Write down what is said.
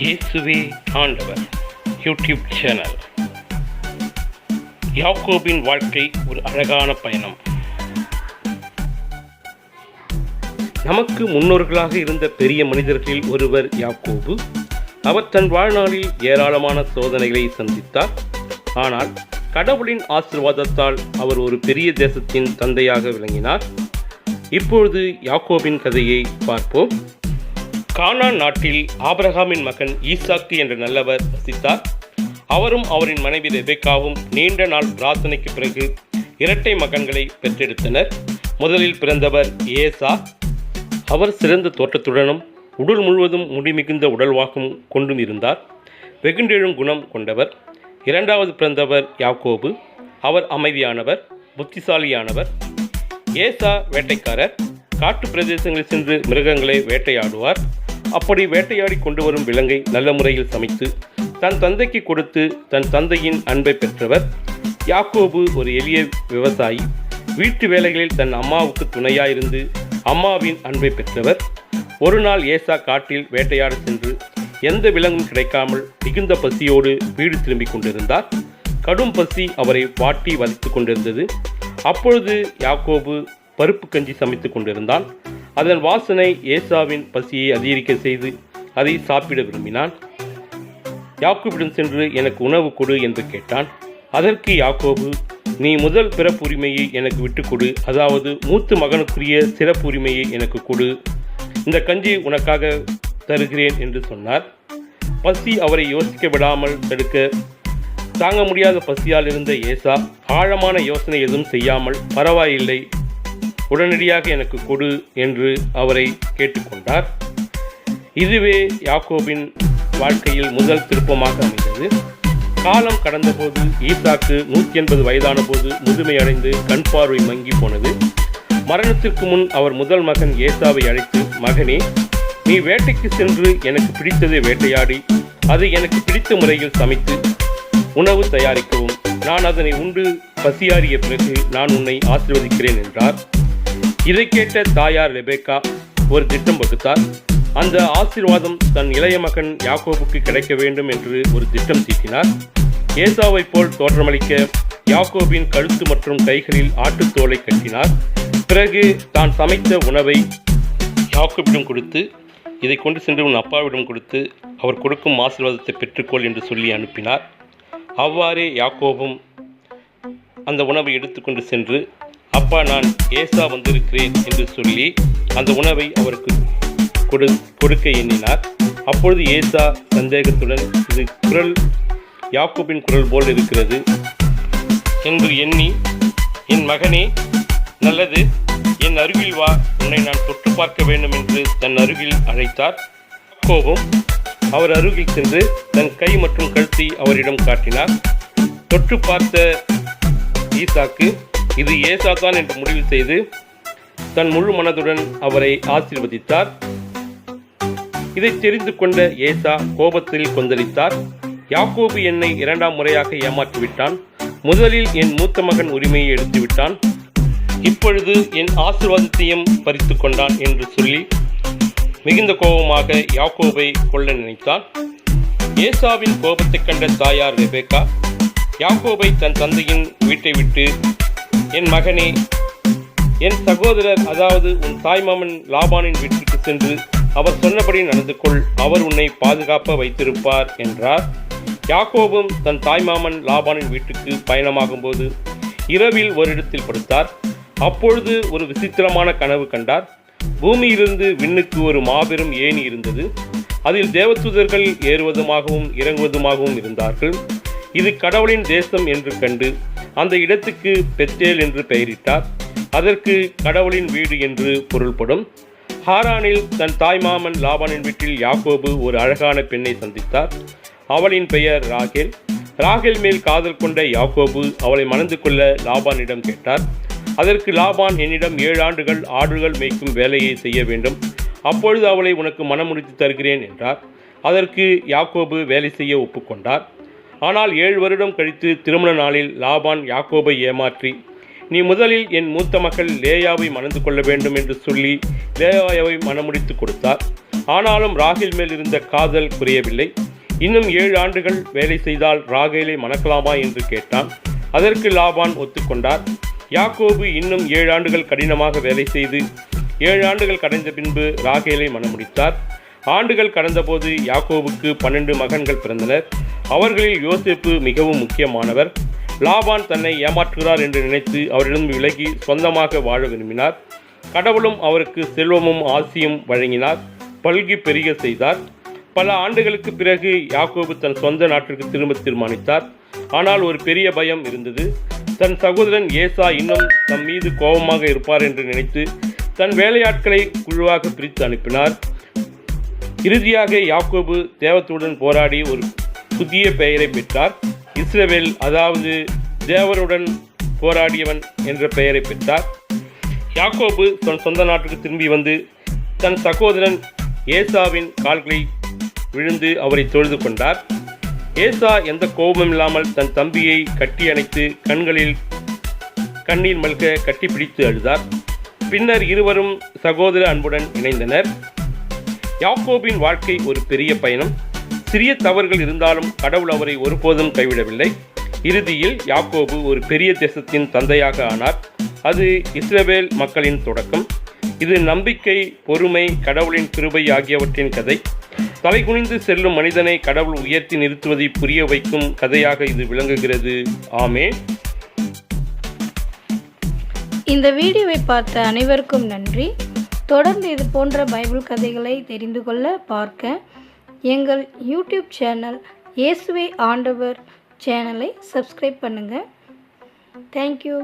இயேசுவே ஆண்டவர் YouTube channel. யாக்கோபின் வாழ்க்கை ஒரு அழகான பயணம். நமக்கு முன்னோர்களாக இருந்த பெரிய மனிதர்களில் ஒருவர் யாக்கோபு. அவர் தன் வாழ்நாளில் ஏராளமான சோதனைகளை சந்தித்தார். ஆனால் கடவுளின் ஆசிர்வாதத்தால் அவர் ஒரு பெரிய தேசத்தின் தந்தையாக விளங்கினார். இப்பொழுது யாக்கோபின் கதையை பார்ப்போம். கானான் நாட்டில் ஆபிரகாமின் மகன் ஈசாக்கு என்ற நல்லவர் வசித்தார். அவரும் அவரின் மனைவி ரெபேக்காவும் நீண்ட நாள் பிரார்த்தனைக்கு பிறகு இரட்டை மகன்களை பெற்றெடுத்தனர். முதலில் பிறந்தவர் ஏசா. அவர் சிறந்த தோற்றத்துடனும் உடல் முழுவதும் முடிமிகுந்த உடல்வாக்கும் கொண்டும் இருந்தார். வெகுண்டெழும் குணம் கொண்டவர். இரண்டாவது பிறந்தவர் யாக்கோபு. அவர் அமைதியானவர் புத்திசாலியானவர். ஏசா வேட்டைக்காரர். காட்டு பிரதேசங்களில் சென்று மிருகங்களை வேட்டையாடுவார். அப்படி வேட்டையாடி கொண்டு வரும் விலங்கை நல்ல முறையில் சமைத்து தன் தந்தைக்கு கொடுத்து தன் தந்தையின் அன்பை பெற்றவர் யாக்கோபு ஒரு எளிய விவசாயி. வீட்டு வேலைகளில் தன் அம்மாவுக்கு துணையாயிருந்து அம்மாவின் அன்பை பெற்றவர். ஒரு நாள் ஏசா காட்டில் வேட்டையாட சென்று எந்த விலங்கும் கிடைக்காமல் மிகுந்த பசியோடு வீடு திரும்பிக் கொண்டிருந்தார். கடும் பசி அவரை வாட்டி வதைத்துக் கொண்டிருந்தது. அப்பொழுது யாக்கோபு பருப்பு கஞ்சி சமைத்துக் கொண்டிருந்தான் அதன் வாசனை ஏசாவின் பசியை அதிகரிக்க செய்து அதை சாப்பிட விரும்பினான் யாக்கோபிடம் சென்று எனக்கு உணவு கொடு என்று கேட்டான். அதற்கு யாக்கோபு நீ முதல் பிறப்புரிமையை எனக்கு விட்டு கொடு. அதாவது மூத்த மகனுக்குரிய சிறப்புரிமையை எனக்கு கொடு. இந்த கஞ்சி உனக்காக தருகிறேன் என்று சொன்னார். பசி அவரை யோசிக்க விடாமல் தடுக்க தாங்க முடியாத பசியால் இருந்த ஏசா ஆழமான யோசனை எதுவும் செய்யாமல் பரவாயில்லை உடனடியாக எனக்கு கொடு என்று அவரை கேட்டுக்கொண்டார். இதுவே யாக்கோபின் வாழ்க்கையில் முதல் திருப்பமாக அமைந்தது. காலம் கடந்தபோது ஈசாக்கு நூற்றி எண்பது வயதான போது முதுமை அடைந்து கண் பார்வை மங்கி போனது. மரணத்திற்கு முன் அவர் முதல் மகன் ஏசாவை அழைத்து மகனே நீ வேட்டைக்கு சென்று எனக்கு பிடித்ததை வேட்டையாடி அது எனக்கு பிடித்த முறையில் சமைத்து உணவு தயாரிக்கவும். நான் அதனை உண்டு பசியாறிய பிறகு நான் உன்னை ஆசிர்வதிக்கிறேன் என்றார். இதை கேட்ட தாயார் ரெபேக்கா ஒரு திட்டம் வகுத்தார். அந்த ஆசீர்வாதம் தன் இளைய மகன் யாக்கோபுக்கு கிடைக்க வேண்டும் என்று ஒரு திட்டம் தீட்டினார் ஏசாவைப் போல் தோற்றமளிக்க யாக்கோபின் கழுத்து மற்றும் கைகளில் ஆட்டுத்தோலை கட்டினார். பிறகு தான் சமைத்த உணவை யாக்கோபிடம் கொடுத்து இதை கொண்டு சென்று உன் அப்பாவிடம் கொடுத்து அவர் கொடுக்கும் ஆசீர்வாதத்தை பெற்றுக்கொள் என்று சொல்லி அனுப்பினார். அவ்வாறே யாக்கோபும் அந்த உணவை எடுத்துக்கொண்டு சென்று அப்பா நான் ஏசா வந்திருக்கிறேன் என்று சொல்லி அந்த உணவை அவருக்கு கொடு கொடுக்க எண்ணினார். அப்பொழுது ஏசா சந்தேகத்துடன் இது குரல் யாக்கோபின் குரல் போல் இருக்கிறது என்று எண்ணி என் மகனே நல்லது என் அருகில் வா உன்னை நான் தொட்டு பார்க்க வேண்டும் என்று தன் அருகில் அழைத்தார். கோபம் அவர் அருகில் சென்று தன் கை மற்றும் கழுத்தை அவரிடம் காட்டினார். தொட்டு பார்த்த ஈசாக்கு இது ஏசாதான் என்று முடிவு செய்து தன் முழு மனதுடன் அவரை ஆசீர்வதித்தார். இதை தெரிந்து கொண்ட ஏசா கோபத்தில் கொந்தளித்தார். யாக்கோபு என்னை இரண்டாம் முறையாக ஏமாற்றிவிட்டான். முதலில் என் மூத்த மகன் உரிமையை எடுத்துவிட்டான். இப்பொழுது என் ஆசீர்வாதத்தையும் பறித்து கொண்டான் என்று சொல்லி மிகுந்த கோபமாக யாக்கோபை கொல்ல நினைத்தான் ஏசாவின் கோபத்தைக் கண்ட தாயார் ரெபேக்கா யாக்கோபை தன் தந்தையின் வீட்டை விட்டு என் மகனே என் சகோதரர் அதாவது உன் தாய்மாமன் லாபானின் வீட்டிற்கு சென்று அவர் சொன்னபடி நடந்து கொள் அவர் உன்னை பாதுகாப்ப வைத்திருப்பார் என்றார். யாக்கோபும் தன் தாய்மாமன் லாபானின் வீட்டுக்கு பயணமாகும்போது இரவில் ஒரு இடத்தில் படுத்தார். அப்பொழுது ஒரு விசித்திரமான கனவு கண்டார். பூமியிலிருந்து விண்ணுக்கு ஒரு மாபெரும் ஏணி இருந்தது. அதில் தேவதூதர்கள் ஏறுவதுமாகவும் இறங்குவதுமாகவும் இருந்தார்கள். இது கடவுளின் தேசம் என்று கண்டு அந்த இடத்துக்கு பெத்தேல் என்று பெயரிட்டார். அதற்கு கடவுளின் வீடு என்று பொருள்படும். ஹாரானில் தன் தாய்மாமன் லாபானின் வீட்டில் யாக்கோபு ஒரு அழகான பெண்ணை சந்தித்தார். அவளின் பெயர் ராகேல். ராகேல் மேல் காதல் கொண்ட யாக்கோபு அவளை மணந்து கொள்ள லாபானிடம் கேட்டார். அதற்கு லாபான் என்னிடம் ஏழு ஆண்டுகள் ஆடுகள் மேய்க்கும் வேலையை செய்ய வேண்டும். அப்பொழுது அவளை உனக்கு மனமுடித்து தருகிறேன் என்றார். அதற்கு யாக்கோபு வேலை செய்ய ஒப்புக்கொண்டார். ஆனால் ஏழு வருடம் கழித்து திருமண நாளில் லாபான் யாக்கோபை ஏமாற்றி நீ முதலில் என் மூத்த மகள் லேயாவை மணந்து கொள்ள வேண்டும் என்று சொல்லி லேயாவை மனமுடித்து கொடுத்தார். ஆனாலும் ராகில் மேல் இருந்த காதல் குறையவில்லை இன்னும் ஏழு ஆண்டுகள் வேலை செய்தால் ராகேலை மணக்கலாமா என்று கேட்டான். அதற்கு லாபான் ஒத்துக்கொண்டார் யாக்கோபு இன்னும் ஏழு ஆண்டுகள் கடினமாக வேலை செய்து ஏழு ஆண்டுகள் கடந்த பின்பு ராகேலை மணமுடித்தார். ஆண்டுகள் கடந்தபோது யாக்கோவுக்கு பன்னெண்டு மகன்கள் பிறந்தனர். அவர்களில் யோசிப்பு மிகவும் முக்கியமானவர். லாபான் தன்னை ஏமாற்றுகிறார் என்று நினைத்து அவரிடம் விலகி சொந்தமாக வாழ விரும்பினார். கடவுளும் அவருக்கு செல்வமும் ஆசியும் வழங்கினார். பல்கி பெருக செய்தார். பல ஆண்டுகளுக்கு பிறகு யாக்கோபு தன் சொந்த நாட்டிற்கு திரும்ப தீர்மானித்தார். ஆனால் ஒரு பெரிய பயம் இருந்தது. தன் சகோதரன் ஏசா இன்னும் தம் மீது கோபமாக இருப்பார் என்று நினைத்து தன் வேலையாட்களை குழுவாக பிரித்து அனுப்பினார். இறுதியாக யாக்கோபு தேவத்துடன் போராடி ஒரு புதிய பெயரை பெற்றார். இஸ்ரவேல் அதாவது தேவருடன் போராடியவன் என்ற பெயரை பெற்றார். யாக்கோபு தன் சொந்த நாட்டுக்கு திரும்பி வந்து தன் சகோதரன் ஏசாவின் கால்களை விழுந்து அவரை தொழுது கொண்டார். ஏசா எந்த கோபமும் இல்லாமல் தன் தம்பியை கட்டி அணைத்து கண்களில் கண்ணீர் மல்க கட்டிப்பிடித்து அழுதார். பின்னர் இருவரும் சகோதர அன்புடன் இணைந்தனர். யாக்கோபின் வாழ்க்கை ஒரு பெரிய பயணம். சிறிய தவறுகள் இருந்தாலும் கடவுள் அவரை ஒருபோதும் கைவிடவில்லை. இறுதியில் யாக்கோபு ஒரு பெரிய தேசத்தின் தந்தையாக ஆனார். அது இஸ்ரவேல் மக்களின் தொடக்கம். இது நம்பிக்கை பொறுமை கடவுளின் கிருபை ஆகியவற்றின் கதை. தலைகுனிந்து செல்லும் மனிதனை கடவுள் உயர்த்தி நிறுத்துவதை புரிய வைக்கும் கதையாக இது விளங்குகிறது. ஆமே இந்த வீடியோவை பார்த்த அனைவருக்கும் நன்றி. தொடர்ந்து இது போன்ற பைபிள் கதைகளை தெரிந்து கொள்ள பார்க்க எங்கள் யூடியூப் சேனல் இயேசுவே ஆண்டவர் சேனலை சப்ஸ்கிரைப் பண்ணுங்கள் தேங்க்யூ